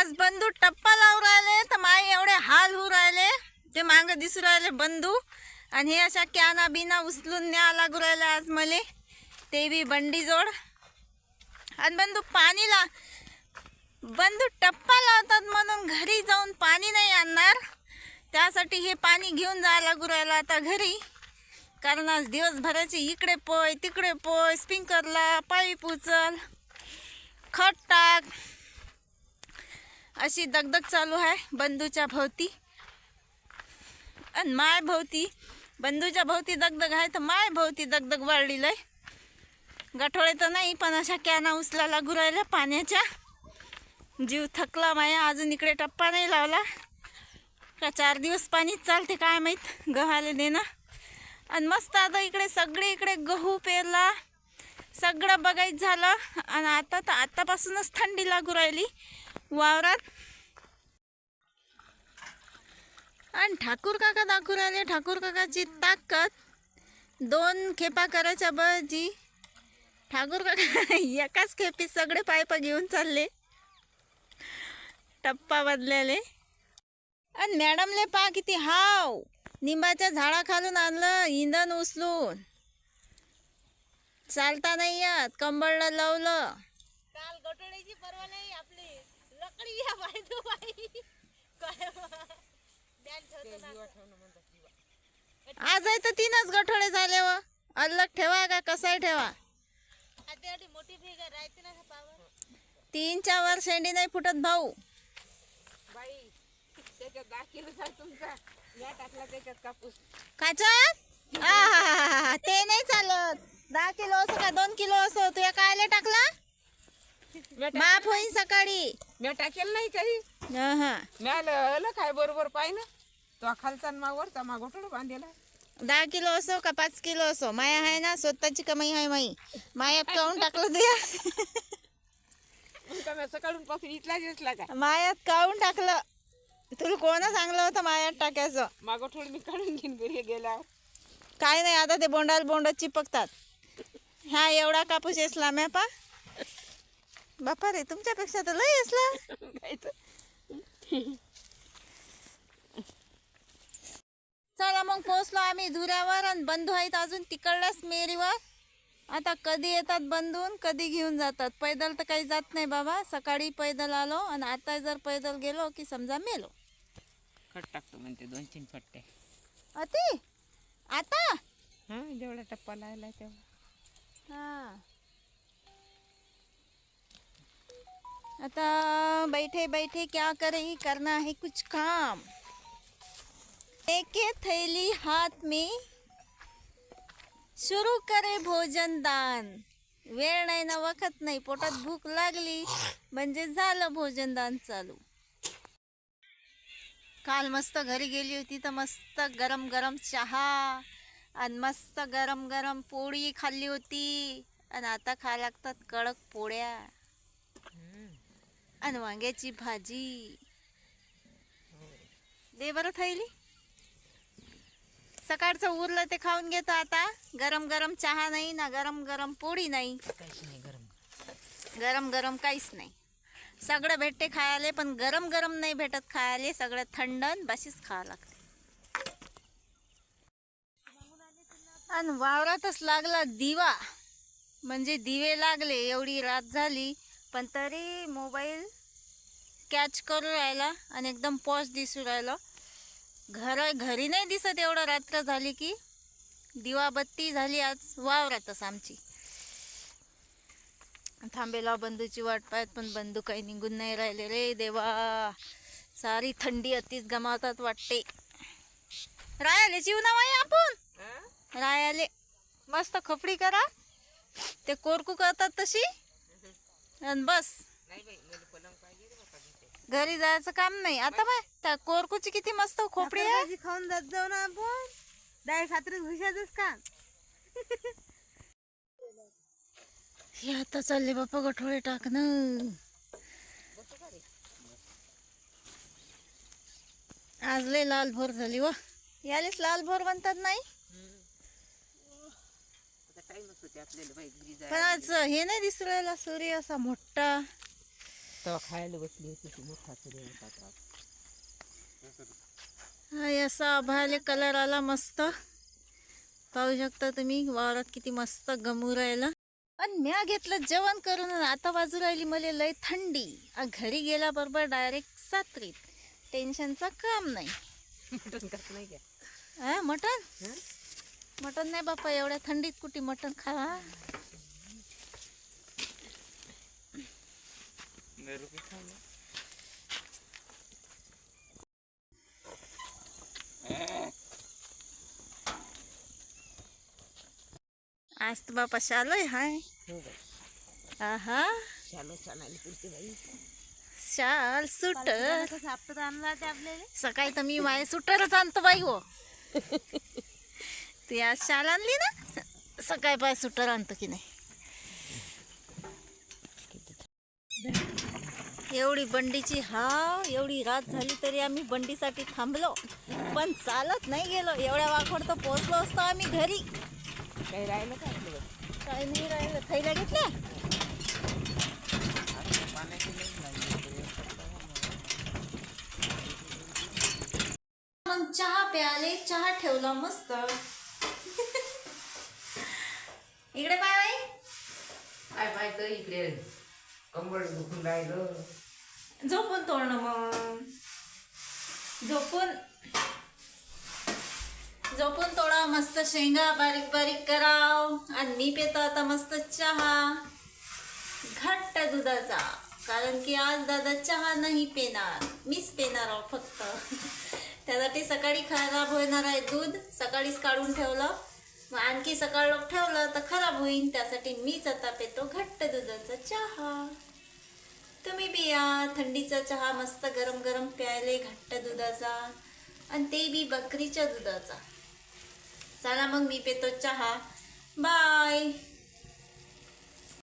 आज बंधू टप्पा लावून राहिले तर माई एवढे हाल होऊ राहिले ते मांग दिसू राहिले बंधू. आणि हे अशा कॅना बिना उचलून न्या लागू राहिले आज मले. ते बी बंडी जोड आणि बंधू पाणी ला बंधू टप्पा लावतात म्हणून घरी जाऊन पाणी नाही आणणार. त्यासाठी हे पाणी घेऊन जायला लागू राहिलं आता घरी. कारण आज दिवसभराची इकडे पोय तिकडे पोय स्प्रिंकरला पाईप उचल खत टाक. अशी दगदग चालू आहे बंधूच्या भोवती. आणि माय भोवती बंधूच्या भोवती दगदग आहे तर माय भोवती दगदग वाढलेलं आहे गठोळे तर नाही पण अशा कॅना उचला लागू राहिल्या पाण्याच्या. जीव थकला माया अजून इकडे टप्पा नाही लावला. का चार दिवस पाणीच चालते काय माहीत गव्हाले देणं. आणि मस्त आता इकडे सगळे इकडे गहू पेरला. सगळं बघायचं झालं. आणि आता तर आतापासूनच थंडी लागू राहिली. वावरात. आणि ठाकूर काका दाखवू राहिले. ठाकूर काकाची ताकद. दोन खेपा करायच्या बजी ठाकूर काका एकाच खेपी सगळे पायप घेऊन चालले. टप्पा बदल्याले आणि मॅडमले पा किती हाव. निंबाच्या झाडाखालून आणलं इंधन उचलून. चालता नाही येत. कंबळला लावलं. काल गटोळ्याची परवा नाही आपली लकडी या बाई तू बाई. काय बॅन ठेवतो ना आज आहे तर तीनच गठोडे झाले व. अलग ठेवा का कसाही ठेवा. मोठी राहते ना पावर? तीनच्या वर शेंडी नाही फुटत भाऊ. बाई त्याच्यात दहा किलो आहे तुमचा. या टाकला त्याच्यात कापूस. काच्यात? आहाहाहा, ते नाही चालत. दहा किलो असो का दोन किलो असो तू या कायले टाकला? माफ होईन सकाळी. मी टाकेल नाही काही. अहं. मी आलं काय बरोबर पाय ना तो खालचा माग वरचा माग गोठड बांधलेला. दहा किलो असो का पाच किलो असो माया आहे ना स्वतःची कमाई आहे माई. मायात काऊन टाकलं तुया? सकाळून पासून इथलाच असला का? मायात काऊन टाकलं? तुला कोण सांगलं होतं मायात टाकायचं? मागं थोडी मी काढून घेईन घरी गेला काय नाही आता ते बोंडाल बोंड चिपकतात. ह्या एवढा कापूस येसला म्या पा. बापा रे तुमच्यापेक्षा तर लय खायचं चला मग पोहोचलो आम्ही धुऱ्यावर आणि बंधू आहेत अजून तिकडल्याच मेरीवर. आता कधी येतात बंधून कधी घेऊन जातात. पैदल तर काही जात नाही बाबा. सकाळी पैदल आलो आणि आता जर पैदल गेलो की समजा मेलो. खट टाकतो म्हणते दोन तीन फट्टे अति आता? हा जेवढा टप्पा लावला तेव्हा हाँ. आता बैठे बैठे क्या करे? करना है कुछ काम। एके थैली हात में। सुरू करे भोजन दान। वेळ नाही ना वखत नाही पोटात भूक लागली म्हणजे झालं भोजन दान चालू. काल मस्त घरी गेली होती तर मस्त गरम गरम चहा आणि मस्त गरम गरम पोळी खाल्ली होती. आणि आता खा लागतात कडक पोळ्या. आणि वांग्याची भाजी. दे बरं थैली. सकाळचं उरलं ते खाऊन घेतो आता. गरम गरम चहा नाही ना गरम गरम पोळी नाही. काहीच नाही गरम गरम. गरम काहीच नाही. सगळं भेटते खायला पण गरम गरम नाही भेटत खायला. सगळं थंड बशीच खावं लागते. आणि वावरातच लागला दिवा. म्हणजे दिवे लागले एवढी रात झाली. पण तरी मोबाईल कॅच करू राहिला आणि एकदम पॉश दिसू राहिलं. घर घरी नाही दिसत एवढं रात्र झाली की. दिवाबत्ती झाली आज वावरातच आमची. थांबेला बंधूची वाट पाहत पण बंधू काही निघून नाही राहिले रे देवा. सारी थंडी अतिच गमावतात वाटते. रायाले जीवना माई आपण. रायाले मस्त खपडी करा. ते कोरकू करतात तशी. आणि बस. घरी जायचं काम नाही. आता बाय त्या कोरकूची किती मस्त खोपडी आहे. खाऊन जात जाऊ ना आपण. डाळ सातरीच घुसायचंच का? हे आता चालले बाप्पा गठोळे टाकणं. आज लय लाल भोर झाली व. यालेच लाल भोर म्हणतात नाही. होते आपल्याला बाई घरी पण आज हे नाही दिसू राहिला सूर्य असा मोठा. तेव्हा खायला बसली होती ती मोठा सूर्य होता तेव्हा. असा आभाले कलर आला मस्त. पाहू शकता तुम्ही वावरात किती मस्त गमू राहिलं. आणि म्या घेतलं जेवण करून आणि आता बाजू राहिली मला लय थंडी. आ घरी गेल्याबरोबर डायरेक्ट सात्रीत. टेन्शनचं काम नाही. मटण खात नाही का हा मटण? हं? मटण नाही बापा एवढ्या थंडीत कुठे मटण खावा? आज तर बापा शालोय हाय. हो शालो छानाली पुरते बाई. शाल सुटर आणला सकाळी तर मी माझे सुटरच आणतो बाई हो. ती आज शाल आणली ना? सकाळी पाय सुटर आणतो की नाही. एवढी बंडीची हाव एवढी रात झाली तरी आम्ही बंडीसाठी थांबलो. पण चालत नाही गेलो. एवढ्या वाकड तर पोहोचलो असतो आम्ही घरी. काही राहिलं का? काय नाही राहिलं. थैल्या घेतल्या? मग चहा प्याले. चहा ठेवला मस्त. इकडे पाय बाई. काय पाहिजे इकडे कंबळ दुखून राहिलं. झोपून तोडणं मग. झोपून. झोपून तोडा मस्त शेंगा बारीक बारीक कराव. आणि मी पेतो आता मस्त चहा. घट्ट दुधाचा. कारण की आज दादा चहा नाही पेणार. मीच पेणार आहो फक्त. त्यासाठी सकाळी खराब होणार आहे दूध. सकाळीच काढून ठेवलं. मग आणखी सकाळ लोक ठेवलं तर खराब होईल त्यासाठी मीच आता पेतो घट्ट दुधाचा चहा. तुम्ही पिया थंडीचा चहा मस्त गरम गरम प्यायले घट्ट दुधाचा आणि ते बी बकरीच्या दुधाचा. चला मग मी पेतो चहा. बाय.